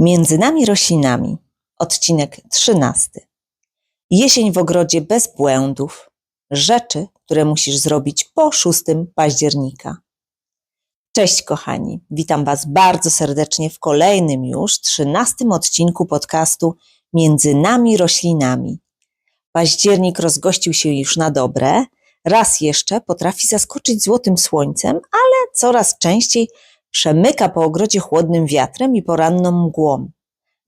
Między nami roślinami. Odcinek 13. Jesień w ogrodzie bez błędów. Rzeczy, które musisz zrobić po 6 października. Cześć kochani, witam Was bardzo serdecznie w kolejnym już 13 odcinku podcastu Między nami roślinami. Październik rozgościł się już na dobre. Raz jeszcze potrafi zaskoczyć złotym słońcem, ale coraz częściej przemyka po ogrodzie chłodnym wiatrem i poranną mgłą.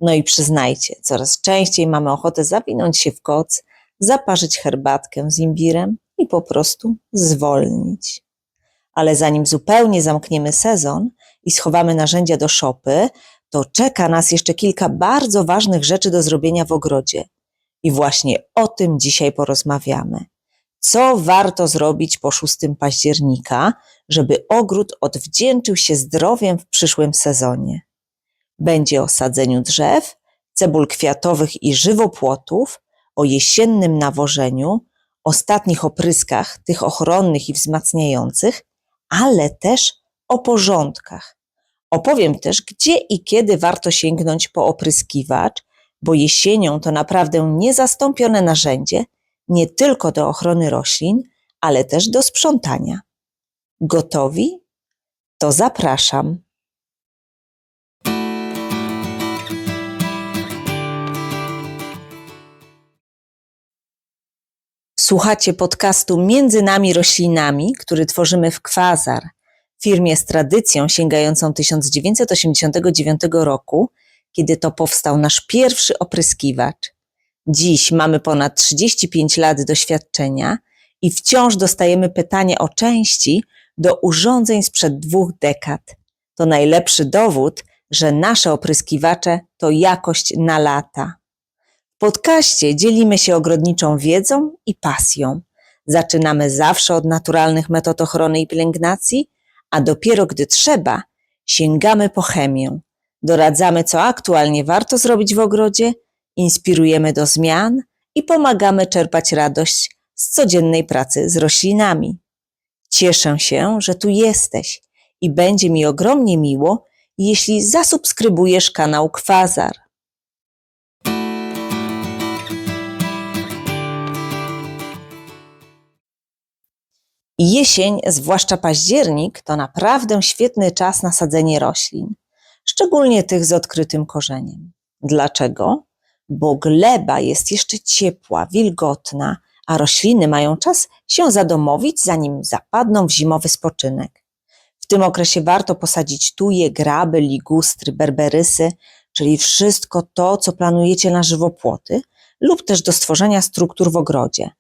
No i przyznajcie, coraz częściej mamy ochotę zawinąć się w koc, zaparzyć herbatkę z imbirem i po prostu zwolnić. Ale zanim zupełnie zamkniemy sezon i schowamy narzędzia do szopy, to czeka nas jeszcze kilka bardzo ważnych rzeczy do zrobienia w ogrodzie. I właśnie o tym dzisiaj porozmawiamy. Co warto zrobić po 6 października, żeby ogród odwdzięczył się zdrowiem w przyszłym sezonie? Będzie o sadzeniu drzew, cebul kwiatowych i żywopłotów, o jesiennym nawożeniu, ostatnich opryskach, tych ochronnych i wzmacniających, ale też o porządkach. Opowiem też, gdzie i kiedy warto sięgnąć po opryskiwacz, bo jesienią to naprawdę niezastąpione narzędzie nie tylko do ochrony roślin, ale też do sprzątania. Gotowi? To zapraszam. Słuchacie podcastu Między nami roślinami, który tworzymy w Kwazar, firmie z tradycją sięgającą 1989 roku, kiedy to powstał nasz pierwszy opryskiwacz. Dziś mamy ponad 35 lat doświadczenia i wciąż dostajemy pytania o części do urządzeń sprzed dwóch dekad. To najlepszy dowód, że nasze opryskiwacze to jakość na lata. W podcaście dzielimy się ogrodniczą wiedzą i pasją. Zaczynamy zawsze od naturalnych metod ochrony i pielęgnacji, a dopiero gdy trzeba, sięgamy po chemię. Doradzamy, co aktualnie warto zrobić w ogrodzie, inspirujemy do zmian i pomagamy czerpać radość z codziennej pracy z roślinami. Cieszę się, że tu jesteś i będzie mi ogromnie miło, jeśli zasubskrybujesz kanał Kwazar. Jesień, zwłaszcza październik, to naprawdę świetny czas na sadzenie roślin, szczególnie tych z odkrytym korzeniem. Dlaczego? Bo gleba jest jeszcze ciepła, wilgotna, a rośliny mają czas się zadomowić, zanim zapadną w zimowy spoczynek. W tym okresie warto posadzić tuje, graby, ligustry, berberysy, czyli wszystko to, co planujecie na żywopłoty lub też do stworzenia struktur w ogrodzie.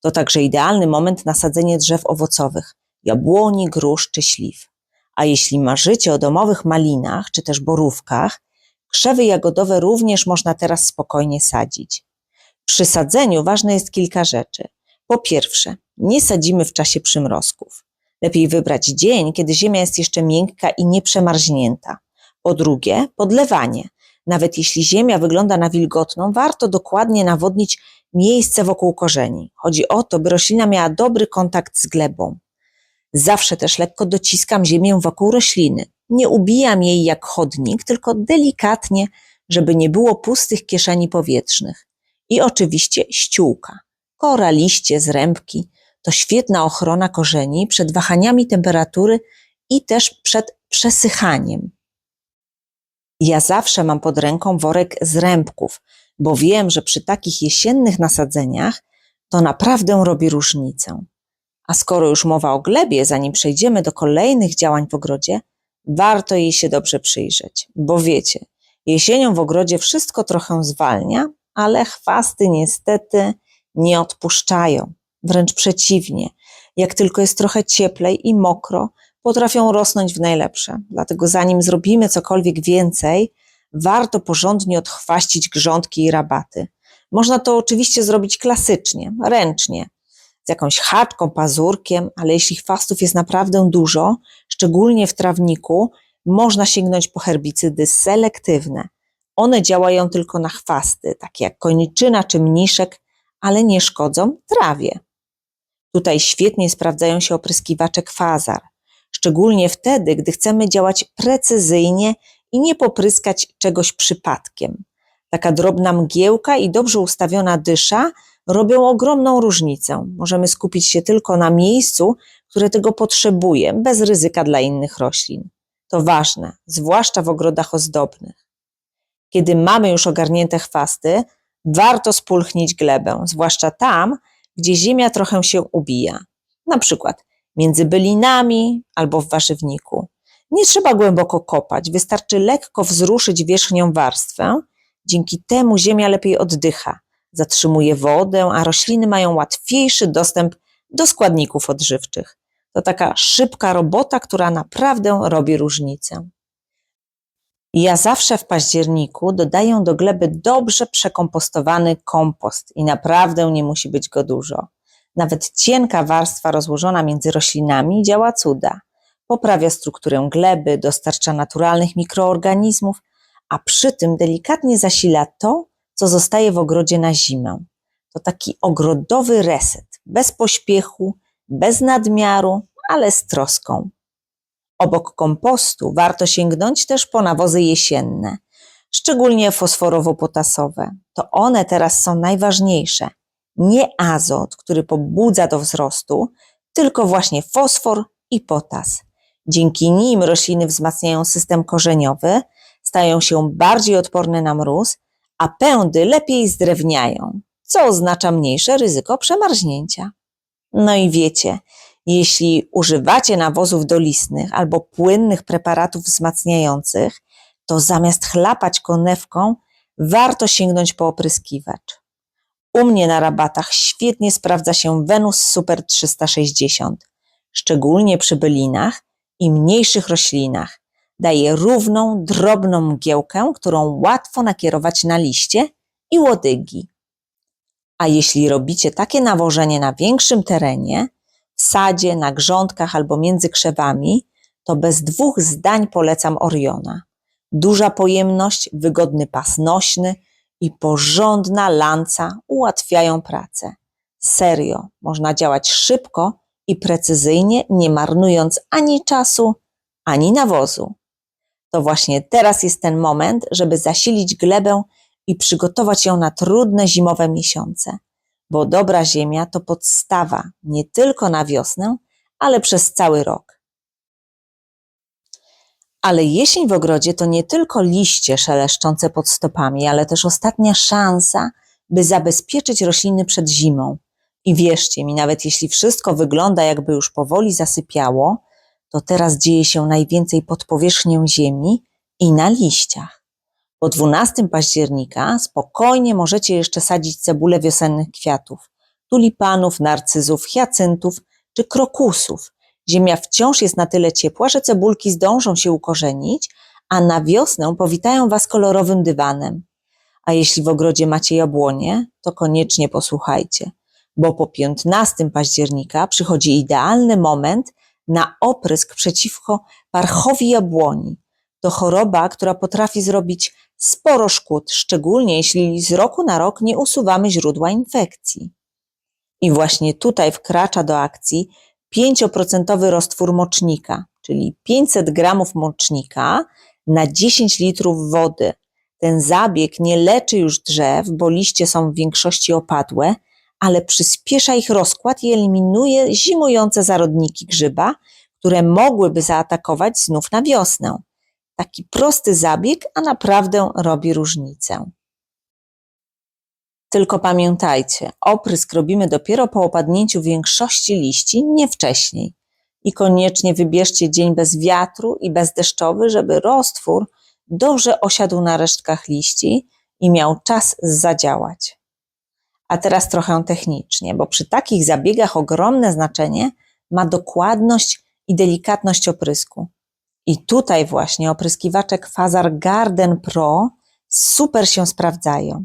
To także idealny moment na sadzenie drzew owocowych, jabłoni, grusz czy śliw. A jeśli marzycie o domowych malinach czy też borówkach, krzewy jagodowe również można teraz spokojnie sadzić. Przy sadzeniu ważne jest kilka rzeczy. Po pierwsze, nie sadzimy w czasie przymrozków. Lepiej wybrać dzień, kiedy ziemia jest jeszcze miękka i nieprzemarznięta. Po drugie, podlewanie. Nawet jeśli ziemia wygląda na wilgotną, warto dokładnie nawodnić miejsce wokół korzeni. Chodzi o to, by roślina miała dobry kontakt z glebą. Zawsze też lekko dociskam ziemię wokół rośliny. Nie ubijam jej jak chodnik, tylko delikatnie, żeby nie było pustych kieszeni powietrznych. I oczywiście ściółka. Kora, liście, zrębki to świetna ochrona korzeni przed wahaniami temperatury i też przed przesychaniem. Ja zawsze mam pod ręką worek zrębków, bo wiem, że przy takich jesiennych nasadzeniach to naprawdę robi różnicę. A skoro już mowa o glebie, zanim przejdziemy do kolejnych działań w ogrodzie, warto jej się dobrze przyjrzeć, bo wiecie, jesienią w ogrodzie wszystko trochę zwalnia, ale chwasty niestety nie odpuszczają. Wręcz przeciwnie, jak tylko jest trochę cieplej i mokro, potrafią rosnąć w najlepsze. Dlatego zanim zrobimy cokolwiek więcej, warto porządnie odchwaścić grządki i rabaty. Można to oczywiście zrobić klasycznie, ręcznie, z jakąś haczką, pazurkiem, ale jeśli chwastów jest naprawdę dużo, szczególnie w trawniku, można sięgnąć po herbicydy selektywne. One działają tylko na chwasty, takie jak koniczyna czy mniszek, ale nie szkodzą trawie. Tutaj świetnie sprawdzają się opryskiwacze kwazar, szczególnie wtedy, gdy chcemy działać precyzyjnie i nie popryskać czegoś przypadkiem. Taka drobna mgiełka i dobrze ustawiona dysza robią ogromną różnicę. Możemy skupić się tylko na miejscu, które tego potrzebuje, bez ryzyka dla innych roślin. To ważne, zwłaszcza w ogrodach ozdobnych. Kiedy mamy już ogarnięte chwasty, warto spulchnić glebę, zwłaszcza tam, gdzie ziemia trochę się ubija. Na przykład między bylinami albo w warzywniku. Nie trzeba głęboko kopać, wystarczy lekko wzruszyć wierzchnią warstwę. Dzięki temu ziemia lepiej oddycha, zatrzymuje wodę, a rośliny mają łatwiejszy dostęp do składników odżywczych. To taka szybka robota, która naprawdę robi różnicę. Ja zawsze w październiku dodaję do gleby dobrze przekompostowany kompost i naprawdę nie musi być go dużo. Nawet cienka warstwa rozłożona między roślinami działa cuda. Poprawia strukturę gleby, dostarcza naturalnych mikroorganizmów, a przy tym delikatnie zasila to, co zostaje w ogrodzie na zimę. To taki ogrodowy reset, bez pośpiechu, bez nadmiaru, ale z troską. Obok kompostu warto sięgnąć też po nawozy jesienne, szczególnie fosforowo-potasowe. To one teraz są najważniejsze. Nie azot, który pobudza do wzrostu, tylko właśnie fosfor i potas. Dzięki nim rośliny wzmacniają system korzeniowy, stają się bardziej odporne na mróz, a pędy lepiej zdrewniają, co oznacza mniejsze ryzyko przemarznięcia. No i wiecie, jeśli używacie nawozów dolistnych albo płynnych preparatów wzmacniających, to zamiast chlapać konewką, warto sięgnąć po opryskiwacz. U mnie na rabatach świetnie sprawdza się Venus Super 360, szczególnie przy bylinach i mniejszych roślinach. Daje równą, drobną mgiełkę, którą łatwo nakierować na liście i łodygi. A jeśli robicie takie nawożenie na większym terenie, w sadzie, na grządkach albo między krzewami, to bez dwóch zdań polecam Oriona. Duża pojemność, wygodny pas nośny i porządna lanca ułatwiają pracę. Serio, można działać szybko i precyzyjnie, nie marnując ani czasu, ani nawozu. To właśnie teraz jest ten moment, żeby zasilić glebę i przygotować ją na trudne zimowe miesiące bo dobra ziemia to podstawa nie tylko na wiosnę, ale przez cały rok. Ale jesień w ogrodzie to nie tylko liście szeleszczące pod stopami, ale też ostatnia szansa, by zabezpieczyć rośliny przed zimą. I wierzcie mi, nawet jeśli wszystko wygląda jakby już powoli zasypiało, to teraz dzieje się najwięcej pod powierzchnią ziemi i na liściach. Po 12 października spokojnie możecie jeszcze sadzić cebulę wiosennych kwiatów, tulipanów, narcyzów, hiacyntów czy krokusów. Ziemia wciąż jest na tyle ciepła, że cebulki zdążą się ukorzenić, a na wiosnę powitają Was kolorowym dywanem. A jeśli w ogrodzie macie jabłonie, to koniecznie posłuchajcie, bo po 15 października przychodzi idealny moment na oprysk przeciwko parchowi jabłoni. To choroba, która potrafi zrobić sporo szkód, szczególnie jeśli z roku na rok nie usuwamy źródła infekcji. I właśnie tutaj wkracza do akcji 5% roztwór mocznika, czyli 500 gramów mocznika na 10 litrów wody. Ten zabieg nie leczy już drzew, bo liście są w większości opadłe, ale przyspiesza ich rozkład i eliminuje zimujące zarodniki grzyba, które mogłyby zaatakować znów na wiosnę. Taki prosty zabieg, a naprawdę robi różnicę. Tylko pamiętajcie, oprysk robimy dopiero po opadnięciu większości liści, nie wcześniej. I koniecznie wybierzcie dzień bez wiatru i bezdeszczowy, żeby roztwór dobrze osiadł na resztkach liści i miał czas zadziałać. A teraz trochę technicznie, bo przy takich zabiegach ogromne znaczenie ma dokładność i delikatność oprysku. I tutaj właśnie opryskiwacze Quasar Garden Pro super się sprawdzają.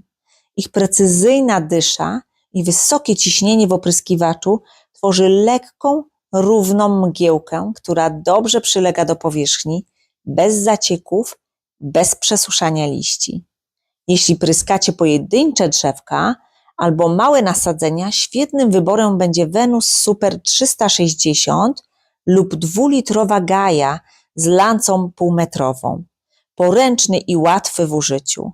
Ich precyzyjna dysza i wysokie ciśnienie w opryskiwaczu tworzy lekką, równą mgiełkę, która dobrze przylega do powierzchni, bez zacieków, bez przesuszania liści. Jeśli pryskacie pojedyncze drzewka albo małe nasadzenia, świetnym wyborem będzie Venus Super 360 lub dwulitrowa gaja z lancą półmetrową. poręczny i łatwy w użyciu.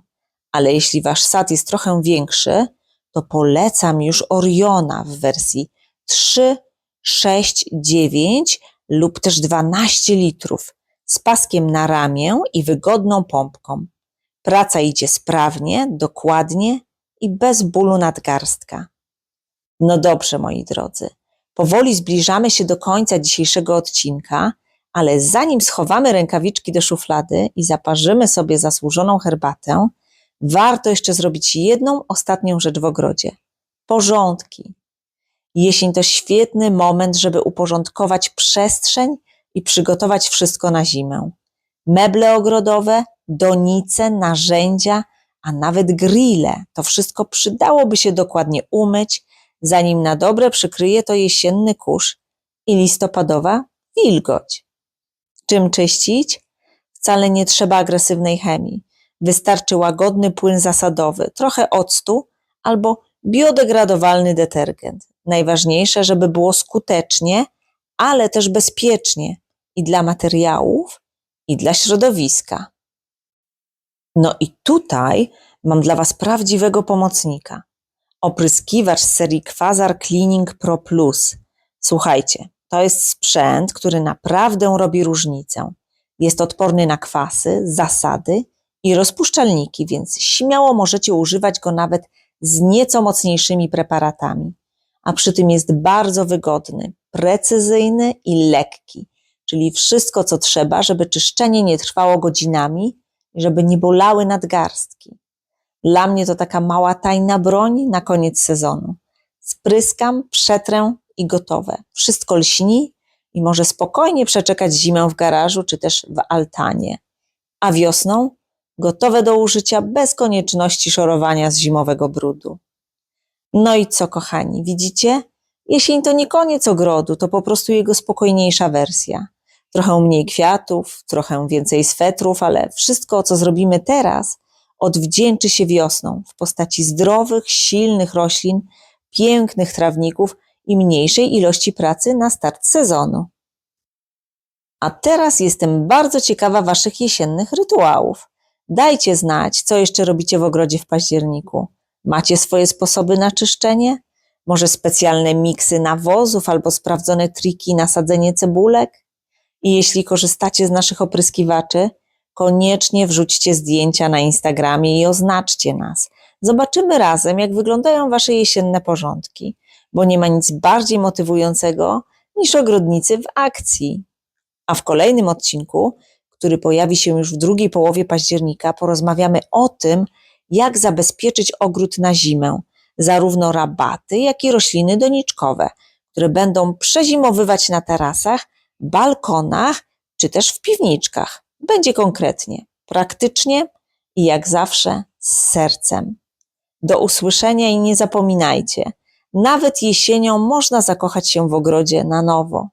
Ale jeśli wasz sad jest trochę większy, to polecam już Oriona w wersji 3, 6, 9 lub też 12 litrów z paskiem na ramię i wygodną pompką. Praca idzie sprawnie, dokładnie i bez bólu nadgarstka. No dobrze, moi drodzy, powoli zbliżamy się do końca dzisiejszego odcinka, ale zanim schowamy rękawiczki do szuflady i zaparzymy sobie zasłużoną herbatę, warto jeszcze zrobić jedną ostatnią rzecz w ogrodzie porządki. Jesień to świetny moment, żeby uporządkować przestrzeń i przygotować wszystko na zimę. Meble ogrodowe, donice, narzędzia, a nawet grille to wszystko przydałoby się dokładnie umyć, zanim na dobre przykryje to jesienny kurz i listopadowa wilgoć. Czym czyścić? Wcale nie trzeba agresywnej chemii. Wystarczy łagodny płyn zasadowy, trochę octu albo biodegradowalny detergent. Najważniejsze, żeby było skutecznie, ale też bezpiecznie i dla materiałów, i dla środowiska. No i tutaj mam dla Was prawdziwego pomocnika. Opryskiwacz z serii Quasar Cleaning Pro Plus. Słuchajcie, to jest sprzęt, który naprawdę robi różnicę. Jest odporny na kwasy, zasady i rozpuszczalniki, więc śmiało możecie używać go nawet z nieco mocniejszymi preparatami. A przy tym jest bardzo wygodny, precyzyjny i lekki, czyli wszystko, co trzeba, żeby czyszczenie nie trwało godzinami żeby nie bolały nadgarstki. Dla mnie to taka mała tajna broń na koniec sezonu. Spryskam, przetrę i gotowe. Wszystko lśni i może spokojnie przeczekać zimę w garażu czy też w altanie. A wiosną gotowe do użycia bez konieczności szorowania z zimowego brudu. No i co, kochani, widzicie? Jesień to nie koniec ogrodu, to po prostu jego spokojniejsza wersja. Trochę mniej kwiatów, trochę więcej swetrów, ale wszystko, co zrobimy teraz, odwdzięczy się wiosną w postaci zdrowych, silnych roślin, pięknych trawników i mniejszej ilości pracy na start sezonu. A teraz jestem bardzo ciekawa Waszych jesiennych rytuałów. Dajcie znać, co jeszcze robicie w ogrodzie w październiku. Macie swoje sposoby na czyszczenie? Może specjalne miksy nawozów albo sprawdzone triki na sadzenie cebulek? I jeśli korzystacie z naszych opryskiwaczy, koniecznie wrzućcie zdjęcia na Instagramie i oznaczcie nas. Zobaczymy razem, jak wyglądają Wasze jesienne porządki, bo nie ma nic bardziej motywującego niż ogrodnicy w akcji. A w kolejnym odcinku, który pojawi się już w drugiej połowie października, porozmawiamy o tym, jak zabezpieczyć ogród na zimę, zarówno rabaty, jak i rośliny doniczkowe, które będą przezimowywać na tarasach, balkonach czy też w piwniczkach. Będzie konkretnie, praktycznie i jak zawsze z sercem. Do usłyszenia i nie zapominajcie, nawet jesienią można zakochać się w ogrodzie na nowo.